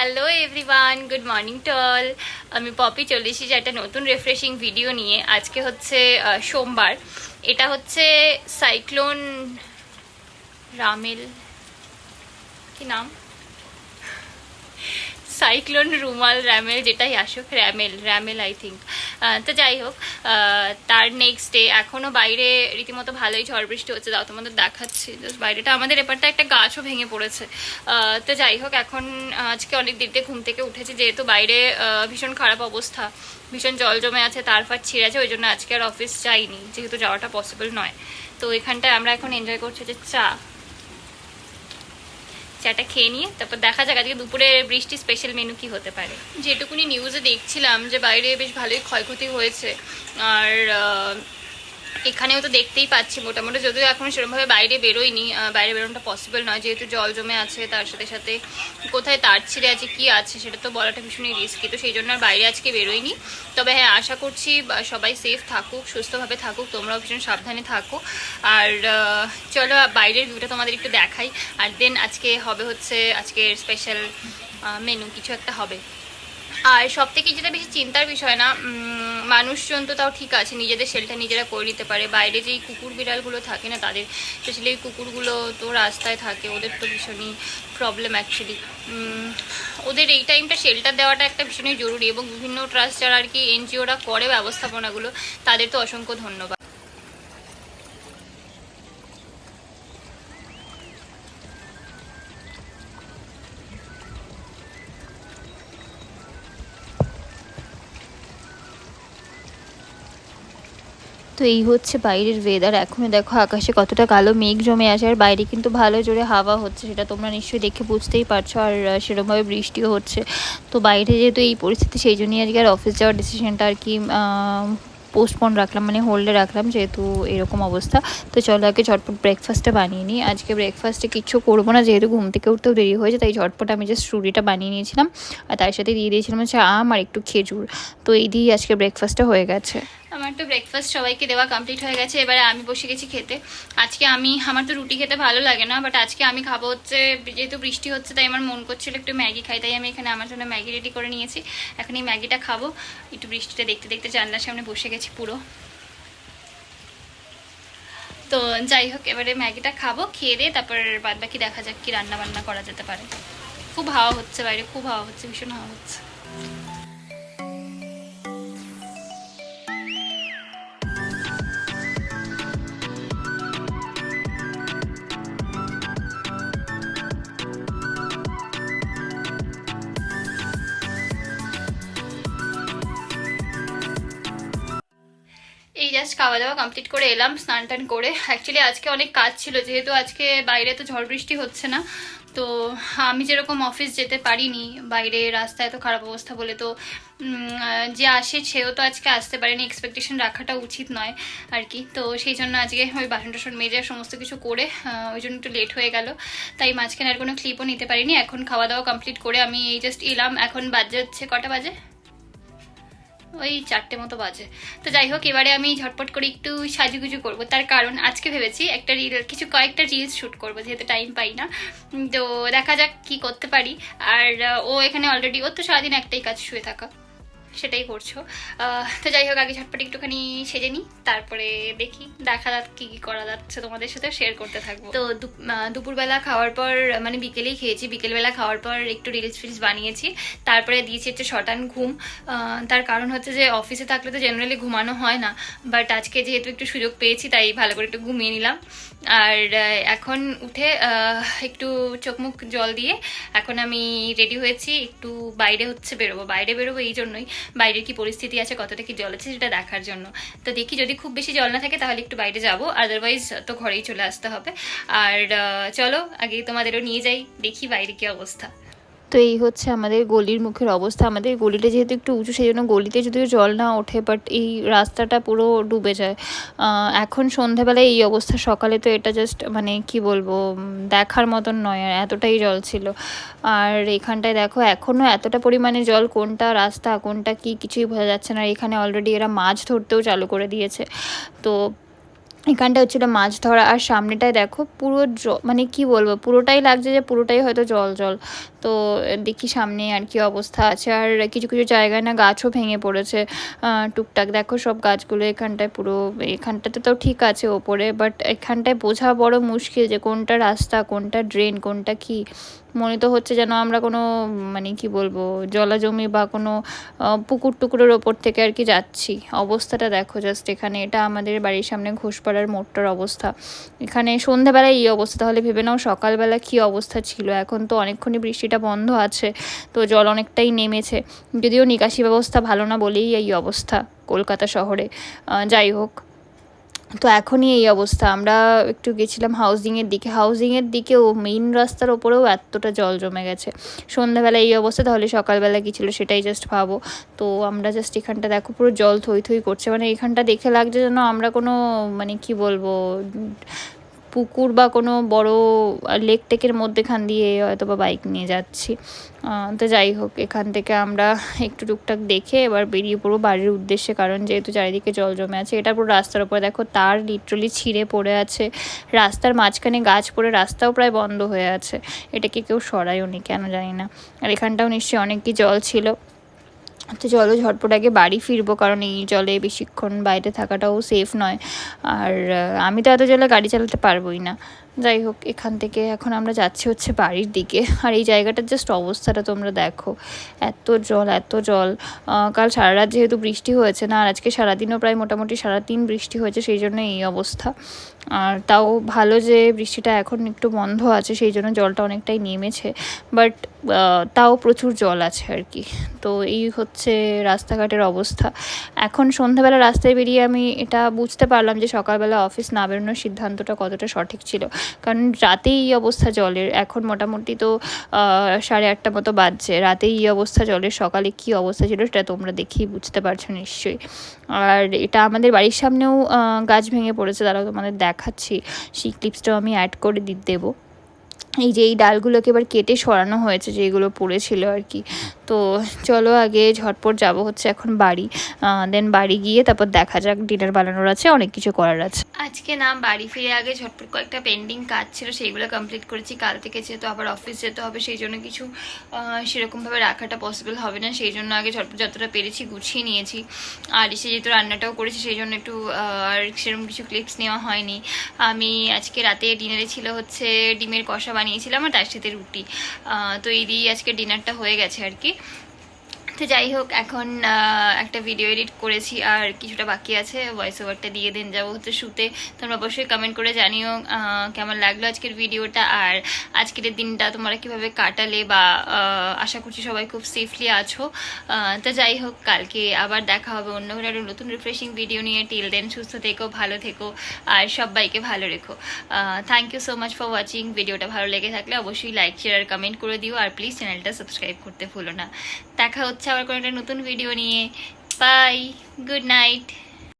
Hello everyone good morning to all আমি পপি চলে এসেছি একটা নতুন রিফ্রেশিং ভিডিও নিয়ে। আজকে হচ্ছে সোমবার। এটা হচ্ছে সাইক্লোন রামেল। কি নাম? সাইক্লোন রুমাল র্যামেল যেটাই আসুক র্যামেল র্যামেল আই থিঙ্ক তো যাই হোক তার নেক্সট ডে এখনও বাইরে রীতিমতো ভালোই ঝড় বৃষ্টি হচ্ছে দাও তোমাদের দেখাচ্ছি। বাইরেটা, আমাদের এপারটা একটা গাছও ভেঙে পড়েছে। তো যাই হোক, এখন আজকে অনেক দেরিতে ঘুম থেকে উঠেছি, যেহেতু বাইরে ভীষণ খারাপ অবস্থা। ভীষণ জল জমে আছে, তার ফার ছিঁড়ে আছে, ওই জন্য আজকে আর অফিস যাইনি, যেহেতু যাওয়াটা পসিবল নয়। তো এখানটায় আমরা এখন এনজয় করছি যে চা। চাটা খেয়ে নিয়ে, তারপর দেখা যাক আজকে দুপুরে বৃষ্টি স্পেশাল মেনু কি হতে পারে। যেটুকুনি নিউজে দেখছিলাম যে বাইরে বেশ ভালোই ক্ষয়ক্ষতি হয়েছে। আর এখানেও তো দেখতেই পাচ্ছি, মোটামুটি যদিও এখন সেরকমভাবে বাইরে বেরোয়নি বাইরে বেরোনোটা পসিবল নয়, যেহেতু জল জমে আছে, তার সাথে সাথে কোথায় তার ছিঁড়ে আছে, কি আছে, সেটা তো বলাটা ভীষণই রিস্কি তো সেই জন্য আর বাইরে আজকে বেরোয়নি তবে হ্যাঁ আশা করছি সবাই সেফ থাকুক, সুস্থভাবে থাকুক, তোমরাও ভীষণ সাবধানে থাকো। আর চলো বাইরের ভিউটা তোমাদের একটু দেখাই, আর দেন আজকে হবে হচ্ছে, আজকের স্পেশাল মেনু কিছু একটা হবে। আর সব থেকে যেটা বেশি চিন্তার বিষয় না মানুষজন তো তাও ঠিক আছে, নিজেদের শেলটা নিজেরা করে নিতে পারে। বাইরে যেই কুকুর বিড়ালগুলো থাকে না, তাদের স্পেশালি এই কুকুরগুলো তো রাস্তায় থাকে, ওদের তো ভীষণই প্রবলেম অ্যাকচুয়ালি ওদের এই টাইমটা শেল্টার দেওয়াটা একটা ভীষণই জরুরি এবং বিভিন্ন ট্রাস্ট যারা আর কি এনজিওরা করে ব্যবস্থাপনাগুলো, তাদের তো অসংখ্য ধন্যবাদ। তো এই হচ্ছে বাইরের ওয়েদার এখনও দেখো আকাশে কতটা কালো মেঘ জমে আছে, আর বাইরে কিন্তু ভালো জোরে হাওয়া হচ্ছে, সেটা তোমরা নিশ্চয়ই দেখে বুঝতেই পারছ, আর সেরকমভাবে বৃষ্টিও হচ্ছে। তো বাইরে যেহেতু এই পরিস্থিতি, সেই জন্যই আজকে আর অফিস যাওয়ার ডিসিশনটা আর কি পোস্টপন রাখলাম মানে হোল্ডে রাখলাম, যেহেতু এরকম অবস্থা। তো চলো আগে ঝটপট ব্রেকফাস্টটা বানিয়ে নিই। আজকে ব্রেকফাস্টে কিচ্ছু করব না, যেহেতু ঘুম থেকে উঠতেও দেরি হয়েছে তাই ঝটপট আমি জাস্ট রুটিটা বানিয়ে নিয়েছিলাম। আর তার সাথে দিয়ে দিয়েছিলাম হচ্ছে আম আর একটু খেজুর। তো এই দিয়েই আজকে ব্রেকফাস্টটা হয়ে গেছে। তো ব্রেকফাস্ট সবাইকে দেওয়া কমপ্লিট হয়ে গেছে, এবারে আমি বসে গেছি খেতে। আজকে আমি, আমার তো রুটি খেতে ভালো লাগে না বাট আজকে আমি খাব হচ্ছে, যেহেতু বৃষ্টি হচ্ছে, তাই আমার মন করছিল একটু ম্যাগি খাই, তাই আমি এখানে আমার জন্য ম্যাগি রেডি করে নিয়েছি। এখন এই ম্যাগিটা খাব, একটু বৃষ্টিটা দেখতে দেখতে জানলার সামনে বসে গেছি পুরো। তো যাই হোক, এবারে ম্যাগিটা খাব, খেয়ে দিয়ে তারপর বাদ বাকি দেখা যাক কি রান্না বান্না করা যেতে পারে। খুব হাওয়া হচ্ছে বাইরে, খুব হাওয়া হচ্ছে, ভীষণ হাওয়া হচ্ছে। খাওয়া দাওয়া কমপ্লিট করে এলাম, স্নান টান করে। অ্যাকচুয়ালি আজকে অনেক কাজ ছিল, যেহেতু আজকে বাইরে তো ঝড় বৃষ্টি হচ্ছে না। তো আমি যেরকম অফিস যেতে পারিনি, বাইরে রাস্তায় এত খারাপ অবস্থা বলে তো যে আসে সেও তো আজকে আসতে পারেনি। এক্সপেকটেশন রাখাটা উচিত নয় আর কি। তো সেই জন্য আজকে ওই বাসন টাসন মেজে সমস্ত কিছু করে ওই জন্য একটু লেট হয়ে গেল। তাই মাঝখানে আর কোনো ক্লিপও নিতে পারিনি। এখন খাওয়া দাওয়া কমপ্লিট করে আমি এই জাস্ট এলাম। এখন বাজে হচ্ছে কটা বাজে? ওই চারটে মতো বাজে। তো যাই হোক, এবারে আমি ঝটপট করে একটু সাজুগুজু করব। তার কারণ আজকে ভেবেছি একটা রিল, কিছু কয়েকটা রিলস শ্যুট করব, যেহেতু টাইম পাই না। তো দেখা যাক কি করতে পারি। আর ও এখানে অলরেডি ওর তো সারাদিন একটাই কাজ শুয়ে থাকা। সেটাই করছ। তো যাই হোক, আগে ঝটপট একটুখানি সেজে নিই, তারপরে দেখি দেখা যাক কী কী করা যাচ্ছে তোমাদের সাথে শেয়ার করতে থাকব। তো দুপ- দুপুরবেলা খাওয়ার পর মানে বিকেলেই খেয়েছি, বিকেলবেলা খাওয়ার পর একটু রিলস ফিলস বানিয়েছি, তারপরে দিয়েছি একটু শটান ঘুম। তার কারণ হচ্ছে যে অফিসে থাকলে তো জেনারেলি ঘুমানো হয় না বাট আজকে যেহেতু একটু সুযোগ পেয়েছি, তাই ভালো করে একটু ঘুমিয়ে নিলাম। আর এখন উঠে একটু চোখ মুখ জল দিয়ে, এখন আমি রেডি হয়েছি, একটু বাইরে হচ্ছে বেরোবো, বাইরে বেরোবো এই জন্যই। বাইরের কি পরিস্থিতি আছে, কতটা কি জল আছে সেটা দেখার জন্য। তো দেখি যদি খুব বেশি জল না থাকে তাহলে একটু বাইরে যাব আদারওয়াইজ তো ঘরেই চলে আসতে হবে। আর চলো আগে তোমাদেরও নিয়ে যাই, দেখি বাইরে কি অবস্থা। তো এই হচ্ছে আমাদের গলির মুখের অবস্থা। আমাদের গলিটা যেহেতু একটু উঁচু সেই জন্য গলিতে যদিও জল না ওঠে বাট এই রাস্তাটা পুরো ডুবে যায়। এখন সন্ধ্যাবেলায় এই অবস্থা, সকালে তো এটা জাস্ট মানে কি বলব দেখার মতন নয়, আর এতটাই জল ছিল। আর এখানটায় দেখো এখনও এতটা পরিমাণে জল, কোনটা রাস্তা, কোনটা কি, কিছুই বোঝা যাচ্ছে না। এখানে অলরেডি এরা মাছ ধরতেও চালু করে দিয়েছে। তো এখানটা হচ্ছিল মাছ ধরা। আর সামনেটায় দেখো পুরো জ মানে কি বলব, পুরোটাই লাগছে যে পুরোটাই হয়তো জল জল। তো দেখি সামনে আর কি অবস্থা আছে। আর কিছু কিছু জায়গায় না গাছও ভেঙে পড়েছে। টুকটাক দেখো সব গাছগুলো এখানটায় পুরো, এখানটাতে তো ঠিক আছে ওপরে বাট এখানটায় বোঝা বড় মুশকিল যে কোনটা রাস্তা, কোনটা ড্রেন কোনটা কি। মনে তো হচ্ছে যেন আমরা কোনো মানে কি বলব, জলাজমি বা কোনো পুকুর টুকুরের ওপর থেকে আর কি যাচ্ছি। অবস্থাটা দেখো জাস্ট এখানে, এটা আমাদের বাড়ির সামনে ঘোষপাড়ার মোড়টার অবস্থা। এখানে সন্ধ্যাবেলায় এই অবস্থা, তাহলে ভেবে নাও সকালবেলা কি অবস্থা ছিল। এখন তো অনেকক্ষণই বৃষ্টিটা বন্ধ আছে, তো জল অনেকটাই নেমেছে। যদিও নিকাশি ব্যবস্থা ভালো না বলেই এই অবস্থা কলকাতা শহরে। যাই হোক। তো এখনই এই অবস্থা। আমরা একটু গেছিলাম হাউজিংয়ের দিকে। হাউজিংয়ের দিকেও মেইন রাস্তার ওপরেও এতটা জল জমে গেছে। সন্ধ্যাবেলা এই অবস্থা, তাহলে সকালবেলা কী ছিল সেটাই জাস্ট ভাবো। তো আমরা জাস্ট এখানটা দেখো, পুরো জল থই থই করছে। মানে এখানটা দেখে লাগছে যেন আমরা কোনো মানে কি বলব পুকুর বা কোনো বড় লেক টেকের মধ্যেখান দিয়ে হয়তো বা বাইক নিয়ে যাচ্ছি। তো যাই হোক, এখান থেকে আমরা একটু টুকটাক দেখে এবার বেরিয়ে পড়ব বাড়ির উদ্দেশ্যে। কারণ যেহেতু চারিদিকে জল জমে আছে, এটা পুরো রাস্তার উপরে। দেখো, তার লিটারালি ছিঁড়ে পড়ে আছে। রাস্তার মাঝখানে গাছ পড়ে, রাস্তাও প্রায় বন্ধ হয়ে আছে। এটাকে কেউ সরায়ও নি কেন জানি না। আর এখানটাও নিশ্চয়ই অনেকই জল ছিল। তো চলো ঝটপট আগে বাড়ি ফিরবো, কারণ এই জলে বেশিক্ষণ বাইরে থাকাটাও সেফ নয়। আর আমি তো এত জলে গাড়ি চালাতে পারবোই না। যাই হোক এখান থেকে এখন আমরা যাচ্ছি হচ্ছে বাড়ির দিকে। আর এই জায়গাটার জাস্ট অবস্থাটা তোমরা দেখো। এত জল এত জল। কাল সারা রাত যেহেতু বৃষ্টি হয়েছে না, আর আজকে সারাদিনও প্রায় মোটামুটি সারাদিন বৃষ্টি হয়েছে, সেই জন্য এই অবস্থা। আর তাও ভালো যে বৃষ্টিটা এখন একটু বন্ধ আছে, সেই জন্য জলটা অনেকটাই নেমেছে। বাট তাও প্রচুর জল আছে আর কি। তো এই হচ্ছে রাস্তাঘাটের অবস্থা। এখন সন্ধ্যাবেলা রাস্তায় বেরিয়ে আমি এটা বুঝতে পারলাম যে সকালবেলা অফিস না বেরোনোর সিদ্ধান্তটা কতটা সঠিক ছিল। কারণ রাতেই এই অবস্থা জলের। এখন মোটামুটি তো সাড়ে আটটা মতো বাজছে। রাতেই এই অবস্থা জলের সকালে কি অবস্থা ছিল সেটা তোমরা দেখেই বুঝতে পারছ নিশ্চয়ই। আর এটা আমাদের বাড়ির সামনেও গাছ ভেঙে পড়েছে, তারাও তোমাদের দেখাচ্ছি। সেই ক্লিপসটাও আমি অ্যাড করে দি- দেবো। এই যে এই ডালগুলোকে এবার কেটে সরানো হয়েছে যেগুলো পড়েছিল আর কি। তো চলো আগে ঝটপট যাব হচ্ছে এখন বাড়ি। দেন বাড়ি গিয়ে তারপর দেখা যাক ডিনার বানানোর আছে, অনেক কিছু করার আছে। আজকে না, বাড়ি ফিরে আগে ঝটপট কয়েকটা পেন্ডিং কাজ ছিল, সেইগুলো কমপ্লিট করেছি। কাল থেকে যেহেতু আবার অফিস যেতে হবে, সেই জন্য কিছু সেরকমভাবে রাখাটা পসিবল হবে না। সেই জন্য আগে ঝটপট যতটা পেরেছি গুছিয়ে নিয়েছি। আর এসে যেহেতু রান্নাটাও করেছি, সেই জন্য একটু আর সেরকম কিছু ক্লিপস নেওয়া হয়নি। আমি আজকে রাতে ডিনারে ছিল হচ্ছে ডিমের কষা বানিয়েছিলাম আর তার সাথে রুটি। তো এই দিয়েই আজকে ডিনারটা হয়ে গেছে আর কি। তো যাই হোক, এখন একটা ভিডিও এডিট করেছি আর কিছুটা বাকি আছে। ভয়েস ওভারটা দিয়ে দিন, যাব হচ্ছে শুতে। তোমরা অবশ্যই কমেন্ট করে জানিও কেমন লাগল আজকের ভিডিওটা আর আজকের দিনটা তোমরা কীভাবে কাটালে বা আশা করছি সবাই খুব সেফলি আছো। তো যাই হোক, কালকে আবার দেখা হবে অন্য কোনো একটা নতুন রিফ্রেশিং ভিডিও নিয়ে। টিল দেন সুস্থ থেকো, ভালো থেকো আর সবাইকে ভালো রেখো। Thank you so much for watching ভিডিওটা ভালো লেগে থাকলে অবশ্যই লাইক শেয়ার আর কমেন্ট করে দিও। আর প্লিজ চ্যানেলটা সাবস্ক্রাইব করতে ভুলো না। দেখা হচ্ছে আবার কোনো একটা নতুন ভিডিও নিয়ে। Bye good night